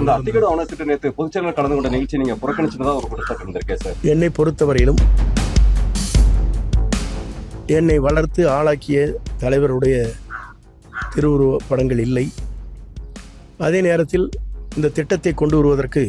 அந்த அத்திக்கடை ஆவணத்திட்டு நேற்று பொதுச்செயலாளர் கலந்து கொண்ட நிகழ்ச்சி நீங்க புறக்கணிச்சதா ஒரு குற்றச்சாட்டு இருந்திருக்கேன் சார். என்னை பொறுத்தவரையிலும் என்னை வளர்த்து ஆளாக்கிய தலைவருடைய திருவுருவ படங்கள் இல்லை. அதே நேரத்தில் இந்த திட்டத்தை கொண்டு வருவதற்கு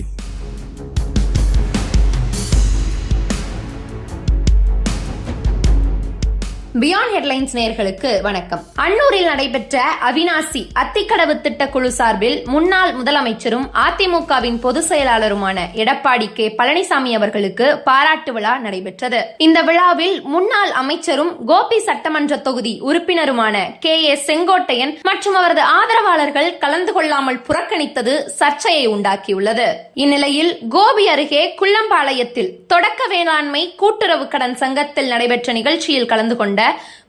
பியாண்ட் ஹெட்லைன்ஸ் நேர்களுக்கு வணக்கம். அன்னூரில் நடைபெற்ற அவினாசி அத்திக்கடவு திட்ட குழு சார்பில் முன்னாள் முதலமைச்சரும் அதிமுகவின் பொதுச் செயலாளருமான எடப்பாடி கே. பழனிசாமி அவர்களுக்கு பாராட்டு விழா நடைபெற்றது. இந்த விழாவில் முன்னாள் அமைச்சரும் கோபி சட்டமன்ற தொகுதி உறுப்பினருமான கே. ஏ. செங்கோட்டையன் மற்றும் அவரது ஆதரவாளர்கள் கலந்து கொள்ளாமல் புறக்கணித்தது சர்ச்சையை உண்டாக்கியுள்ளது. இந்நிலையில் கோபி அருகே குள்ளம்பாளையத்தில் தொடக்க வேளாண்மை கூட்டுறவு கடன் சங்கத்தில் நடைபெற்ற நிகழ்ச்சியில் கலந்து கொண்ட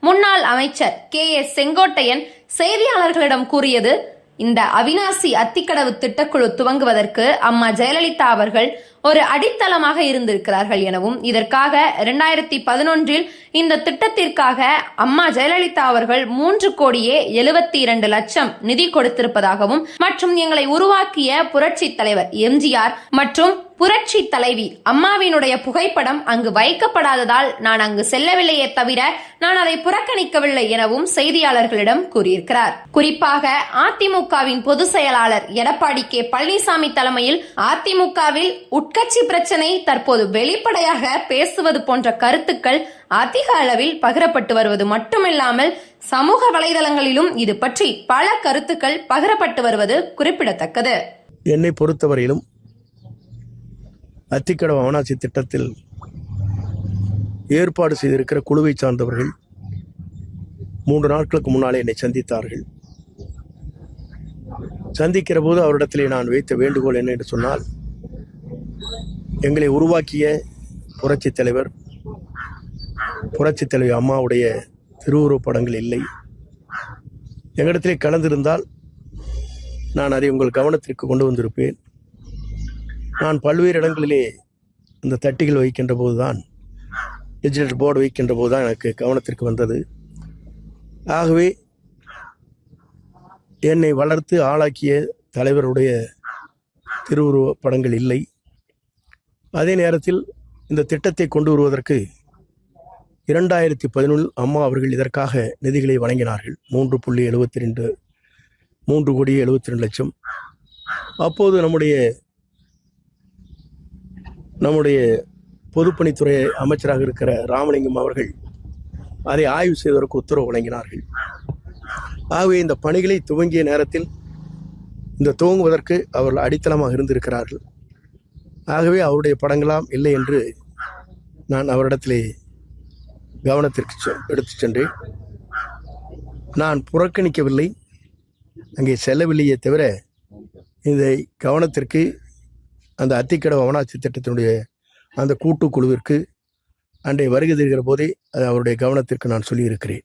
முன்னாள் அமைச்சர் கே. எஸ். செங்கோட்டையன் செய்தியாளர்களிடம் கூறியது இந்த அவினாசி அத்திக்கடவு திட்டக்குழு துவங்குவதற்கு அம்மா ஜெயலலிதா அவர்கள் ஒரு அடித்தளமாக இருந்திருக்கிறார்கள் எனவும் இதற்காக இரண்டாயிரத்தி பதினொன்றில் இந்த திட்டத்திற்காக அம்மா ஜெயலலிதா அவர்கள் மூன்று கோடியே எழுபத்தி இரண்டு லட்சம் நிதி கொடுத்திருப்பதாகவும் மற்றும் எங்களை உருவாக்கிய புரட்சி தலைவர் எம்ஜிஆர் மற்றும் புரட்சி தலைவி அம்மாவினுடைய புகைப்படம் அங்கு வைக்கப்படாததால் நான் அங்கு செல்லவில்லையே தவிர நான் அதை புறக்கணிக்கவில்லை எனவும் செய்தியாளர்களிடம் கூறியிருக்கிறார். குறிப்பாக அதிமுகவின் பொதுச் செயலாளர் எடப்பாடி கே. பழனிசாமி தலைமையில் அதிமுகவில் உட்கட்சி பிரச்சனை தற்போது வெளிப்படையாக பேசுவது போன்ற கருத்துக்கள் அதிக அளவில் பகிரப்பட்டு வருவது மட்டுமில்லாமல் சமூக வலைதளங்களிலும் இது பற்றி பல கருத்துக்கள் பகிரப்பட்டு வருவது குறிப்பிடத்தக்கது. என்னை பொறுத்தவரையிலும் அத்திக்கடவு அவனாசி திட்டத்தில் ஏற்பாடு செய்திருக்கிற குழுவை சார்ந்தவர்கள் மூன்று நாட்களுக்கு முன்னாலே என்னை சந்தித்தார்கள். சந்திக்கிற போது அவரிடத்திலே நான் வைத்த வேண்டுகோள் என்ன என்று சொன்னால் எங்களை உருவாக்கிய புரட்சித் தலைவர் புரட்சி தலைவி அம்மாவுடைய திருவுருவப் படங்கள் இல்லை. எங்களிடத்திலே கலந்திருந்தால் நான் அதை உங்கள் கவனத்திற்கு கொண்டு வந்திருப்பேன். நான் பல்வேறு இடங்களிலே இந்த தட்டிகள் வைக்கின்ற போதுதான் டிஜிட்டல் போர்டு வைக்கின்ற போதுதான் எனக்கு கவனத்திற்கு வந்தது. ஆகவே என்னை வளர்த்து ஆளாக்கிய தலைவருடைய திருவுருவ படங்கள் இல்லை. அதே நேரத்தில் இந்த திட்டத்தை கொண்டு வருவதற்கு இரண்டாயிரத்தி பதினொன்று அம்மா அவர்கள் இதற்காக நிதிகளை வழங்கினார்கள். மூன்று புள்ளி எழுபத்தி ரெண்டு மூன்று கோடி எழுபத்தி ரெண்டு லட்சம். அப்போது நம்முடைய நம்முடைய பொதுப்பணித்துறை அமைச்சராக இருக்கிற ராமலிங்கம் அவர்கள் அதை ஆய்வு செய்வதற்கு உத்தரவு வழங்கினார்கள். ஆகவே இந்த பணிகளை துவங்கிய நேரத்தில் இந்த துவங்குவதற்கு அவர்கள் அடித்தளமாக இருந்திருக்கிறார்கள். ஆகவே அவருடைய படங்களாம் இல்லை என்று நான் அவரிடத்திலே கவனத்திற்கு செ- எடுத்துச் சென்றேன். நான் புறக்கணிக்கவில்லை அங்கே செல்லவில்லையே தவிர இதை கவனத்திற்கு அந்த அத்திக்கடவு அவனாட்சி திட்டத்தினுடைய அந்த கூட்டுக்குழுவிற்கு அன்றைய வருகை தருகிற போதே அது அவருடைய கவனத்திற்கு நான் சொல்லியிருக்கிறேன்.